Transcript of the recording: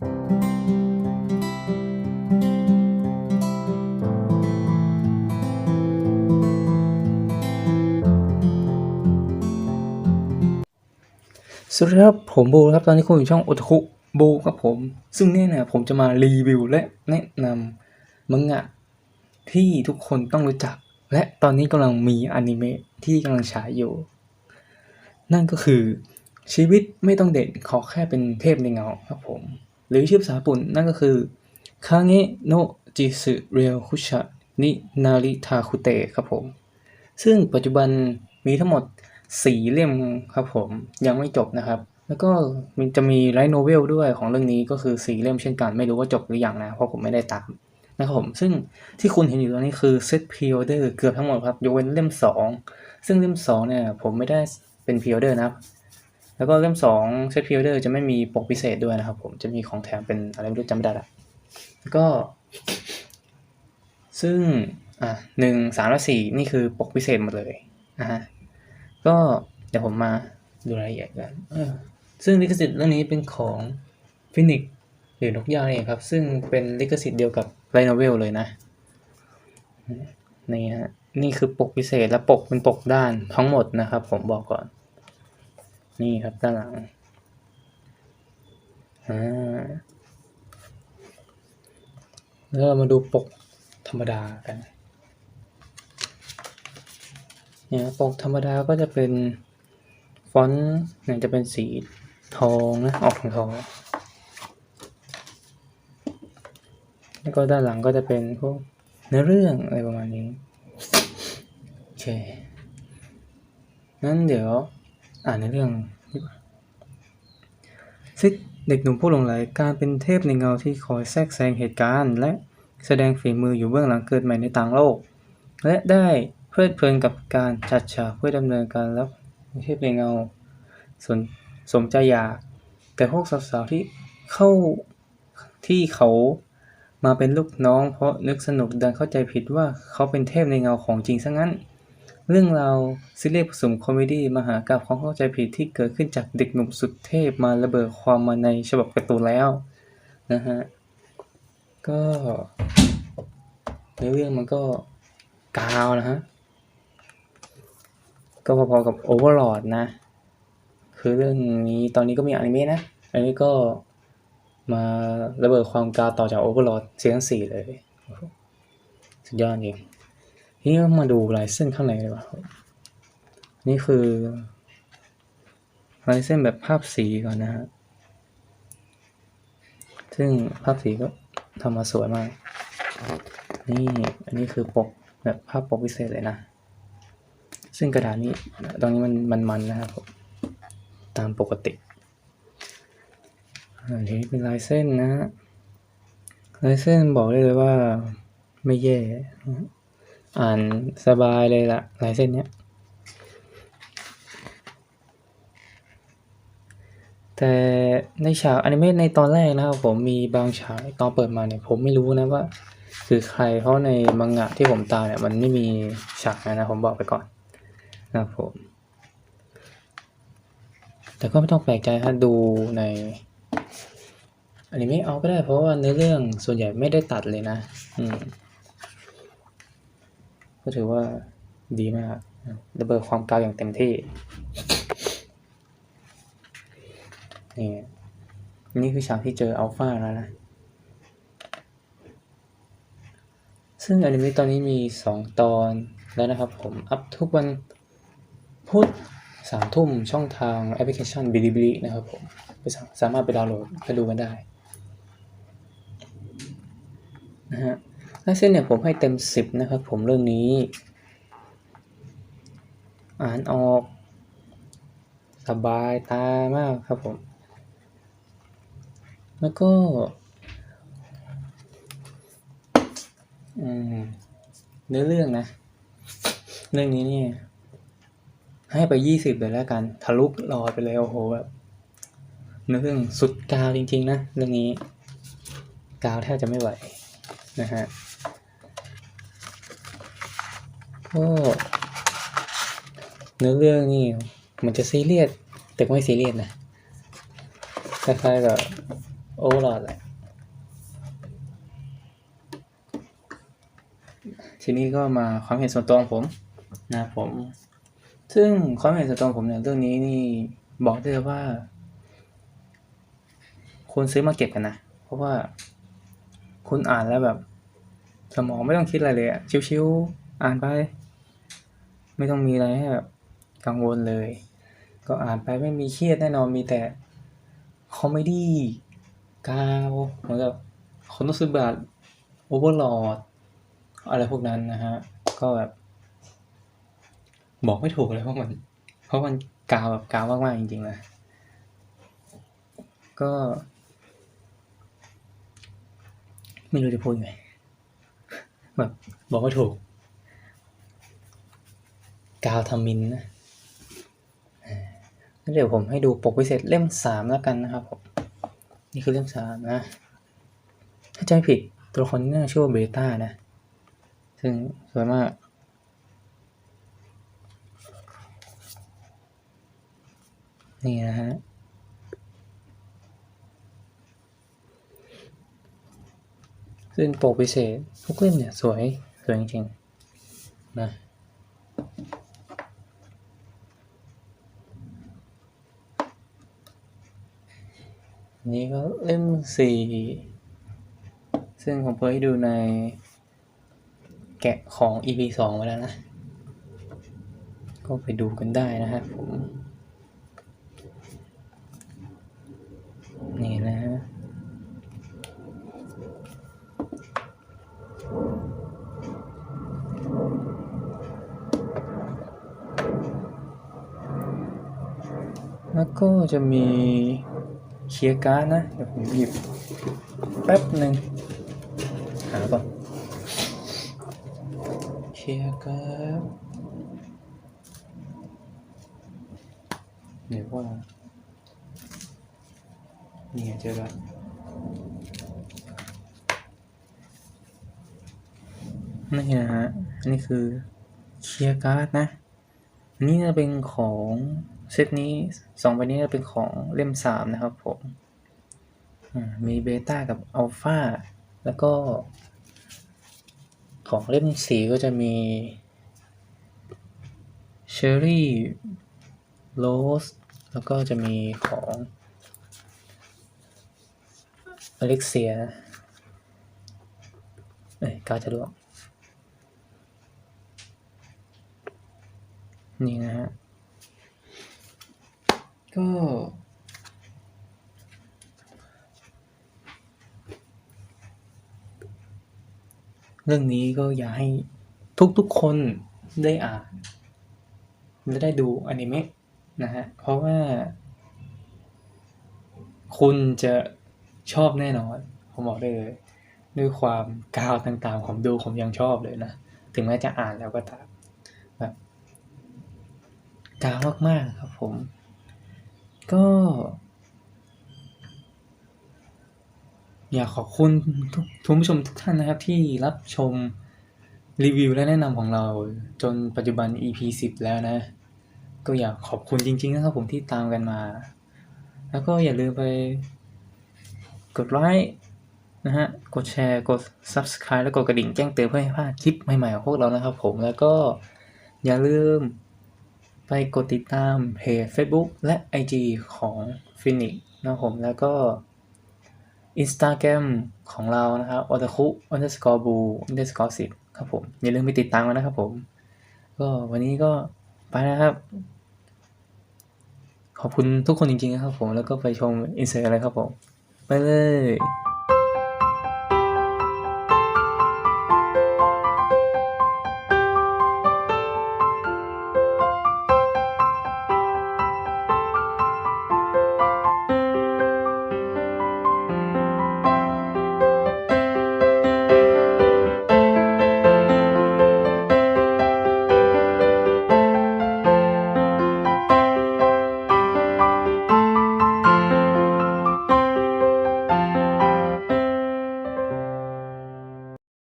สวัสดีครับ ผมโบครับ ตอนนี้คุณอยู่ช่องโอตาคุโบครับผม ซึ่งเนี่ยนะผมจะมารีวิวและแนะนำมังงะที่ทุกคนต้องรู้จัก และตอนนี้กำลังมีอนิเมะที่กำลังฉายอยู่ นั่นก็คือชีวิตไม่ต้องเด่นขอแค่เป็นเทพในเงาครับผม หรือชื่อภาษาญี่ปุ่นนั่นก็คือคาเงะโนจิสึเรียวคุชะนินาริทาคุเตะครับผม ซึ่งปัจจุบันมีทั้งหมดสี่เล่มครับผมยังไม่จบนะครับ แล้วก็มันจะมีไลท์โนเวลด้วยของเรื่องนี้ก็คือสีเล่มเช่นกันไม่รู้ว่าจบหรือยังนะ เพราะผมไม่ได้ตามนะครับผม ซึ่งที่คุณเห็นอยู่ตอนนี้คือเซตพ r ออเดอร์เกือบทั้งหมดครับยกเว้นเล่มสองซึ่งเล่มสองเนี่ยผมไม่ได้เป็นพ r ออเดอร์นะครับ แล้วก็เล่มสองเซตพ r ออเดอร์จะไม่มีปกพิเศษด้วยนะครับผมจะมีของแถมเป็นอะไรไม่รู้จำไม่ได้ละแล้วก็ ซึ่งอะหนึ่งสามและสี่นี่คือปกพิเศษหมดเลยนะฮะก็เดี๋ยวผมมาดูรายละเอียดกันซึ่งลิขสิทธิ์เรื่องนี้เป็นของฟินิกหรือนกยางเองครับ ซึ่งเป็นลิขสิทธิ์เดียวกับไ i โนเวลเลยนะนี่ฮะนี่คือปกพิเศษและปกเป็นปกด้านทั้งหมดนะครับ ผมบอกก่อน นี่ครับด้านหลังอ่าแล้วเรามาดูปกธรรมดากันเนี่ยปกธรรมดาก็จะเป็นฟอนต์เนี่ยจะเป็นสีทองนะออกทองทองแล้วก็ด้านหลังก็จะเป็นพวกเนื้อเรื่องอะไรประมาณนี้ โอเคงั้นเดี๋ยว อ่านในเรื่องซิกเด็กหนุ่มผู้หลงไหลการเป็นเทพในเงาที่คอยแทรกแซงเหตุการณ์ และแสดงฝีมืออยู่เบื้องหลังเกิดใหม่ในต่างโลก และได้เพลิดเพลินกับการจัดฉากเพื่อดำเนินการรับเทพในเงาสนสมใจอยาก แต่พวกสาวๆที่เข้าที่เขามาเป็นลูกน้องเพราะนึกสนุกดันเข้าใจผิดว่าเขาเป็นเทพในเงาของจริงซะงั้น เรื่องราวซีรีส์ผสมคอมเมดี้มหากาพย์ความเข้าใจผิดที่เกิดขึ้นจากเด็กหนุ่มสุดเทพมาระเบิดความมาในฉบับการ์ตูนแล้วนะฮะ ก็ในเรื่องมันก็กาวนะฮะ ก็พอๆกับ Overlord นะ คือเรื่องนี้ตอนนี้ก็มีอนิเมะนะ อันนี้ก็มาระเบิดความกาวต่อจาก Overlord ซีซั่นสี่เลย สุดยอดจริง ทีนี้ก็มาดูลายเส้นข้างในเลยว่ะนี่คือลายเส้นแบบภาพสีก่อนนะฮะ ซึ่งภาพสีก็ทำมาสวยมาก นี่อันนี้คือปกแบบภาพปกพิเศษเลยนะ ซึ่งกระดาษนี้ตรงนี้มันมันมันนะครับผมตามปกติอันนี้เป็นลายเส้นนะฮะลายเส้นบอกได้เลยว่าไม่แย่ อ่านสบายเลยละลายเส้นเนี้ย แต่ในฉากอนิเมะในตอนแรกนะครับผมมีบางฉากตอนเปิดมาเนี่ยผมไม่รู้นะว่า คือใครเพราะในมังงะที่ผมตามเนี่ยมันไม่มีฉากนะนะผมบอกไปก่อนนะครับผม แต่ก็ไม่ต้องแปลกใจถ้าดูในอนิเมะเอาก็ได้เพราะว่าในอเรื่องส่วนใหญ่ไม่ได้ตัดเลยนะ อืม ก็ถือว่าดีมากระเบิดความกาวอย่างเต็มที่ นี่นี่คือฉากที่เจออัลฟาแล้วนะ ซึ่งอนิเมะตอนนี้มีสองตอนแล้วนะครับผม อัพทุกวันพุธสามทุ่มช่องทางแอปพลิเคชันบิลิบิลินะครับผมไปสาสามารถไปดาวน์โหลดไปดูกันได้นะฮะ ลาเส้นเนี่ยผมให้เต็มสิบนะครับ ผมเรื่องนี้ อ่านออก สบายตามากครับผม แล้วก็อืมเนื้อเรื่องนะ เรื่องนี้เนี่ยให้ไปยี่สิบเลยแล้วกัน ทะลุรอไปเลยโอ้โหแบบเนื้อเรื่องสุดกาวจริง ๆ นะ เรื่องนี้ กาวแทบจะไม่ไหวนะฮะ ก็เนื้อเรื่องนี่มันจะซีเรียสแต่ไม่ซีเรียสนะคล้ายๆกับโอเวอร์ลอดแหละทีนี้ก็มาความเห็นส่วนตัวของผมนะผม ซึ่งความเห็นส่วนตัวผมเนี่ยเรื่องนี้นี่บอกได้เลยว่าควรซื้อมาเก็บกันนะ เพราะว่าคุณอ่านแล้วแบบ สมองไม่ต้องคิดอะไรเลยอะชิวๆอ่านไป ไม่ต้องมีอะไรให้แบบกังวลเลย ก็อ่านไปไม่มีเครียดแน่นอนมีแต่คอมเมดี้กาวเหมือนกับคนต้องซื้อบัตโอเวอร์ลอดอะไรพวกนั้นนะฮะ ก็แบบ บอกไม่ถูกเลยเพราะมัน เพราะมันกาวแบบกาวมากๆจริงๆนะก็ ไม่รู้จะพูดยังไงแบบบอกไม่ถูก กาวทำมินนะเดี๋ยวผมให้ดูปกพิเศษเล่มสามแล้วกันนะครับผมนี่คือเล่มสามนะ ถ้าจำไม่ผิดตัวละครนี้น่ชื่อว่าเบต้านะ ซึ่งสวยมากนี่นะฮะซึ่งปกพิเศษทุกเล่มเนี่ยสวย สวยจริงๆนะ นี้ก็เล่มสี่ซึ่งผมเพิ่งให้ดูในแกะของ EP สองไว้แล้วนะ ก็ไปดูกันได้นะครับผม นี่นะแล้วก็จะมี เคลียร์การ์ดนะ เดี๋ยวผมหยิบแป๊บหนึ่งหาก่อนเคลียร์การ์ดเดี๋ยวว่านี่ไงเจอแล้วนี่นะฮะ อันนี้คือเคลียร์การ์ดนะ อันนี้จะเป็นของ เซตนี้สองใบนี้เป็นของเล่มสามนะครับผมมีเบต้ากับอัลฟาแล้วก็ ของเล่มสีก็จะมีเชอร์รี่โรสแล้วก็จะมีของอเล็กเซียเอ้ยกาจะร่วงนี่นะฮะ ก็ เรื่องนี้ก็อยากให้ทุกๆคนได้อ่านและได้ดูอนิเมะนะฮะ เพราะว่า คุณจะชอบแน่นอน ผมบอกได้เลย ด้วยความกาวต่างๆ ผมดูผมยังชอบเลยนะ ถึงแม้จะอ่านแล้วก็ตามแบบกาวมากๆครับผม ก็ อยากขอบคุณทุกผู้ชมทุกท่านนะครับที่รับชมรีวิวและแนะนำของเราจนปัจจุบัน EP 10 แล้วนะ ก็อยากขอบคุณจริง ๆ นะครับผมที่ตามกันมา แล้วก็อย่าลืมไป กดไลค์นะฮะ กดแชร์ กด Subscribe แล้วกดกระดิ่งแจ้งเตือนเพื่อให้พลาดคลิปใหม่ๆของพวกเรานะครับผมแล้วก็อย่าลืม ไปกดติดตามเพจ Facebook และ IG ของ Phoenix นะครับผมแล้วก็ Instagram ของเรานะครับ otaku underscore bu underscore 10ครับผมอย่าลืมไปติดตามกันนะครับผม ก็วันนี้ก็ไปนะครับ ขอบคุณทุกคนจริงๆนะครับผมแล้วก็ไปชมอินเสิร์ตอะไรครับผม ไปเลย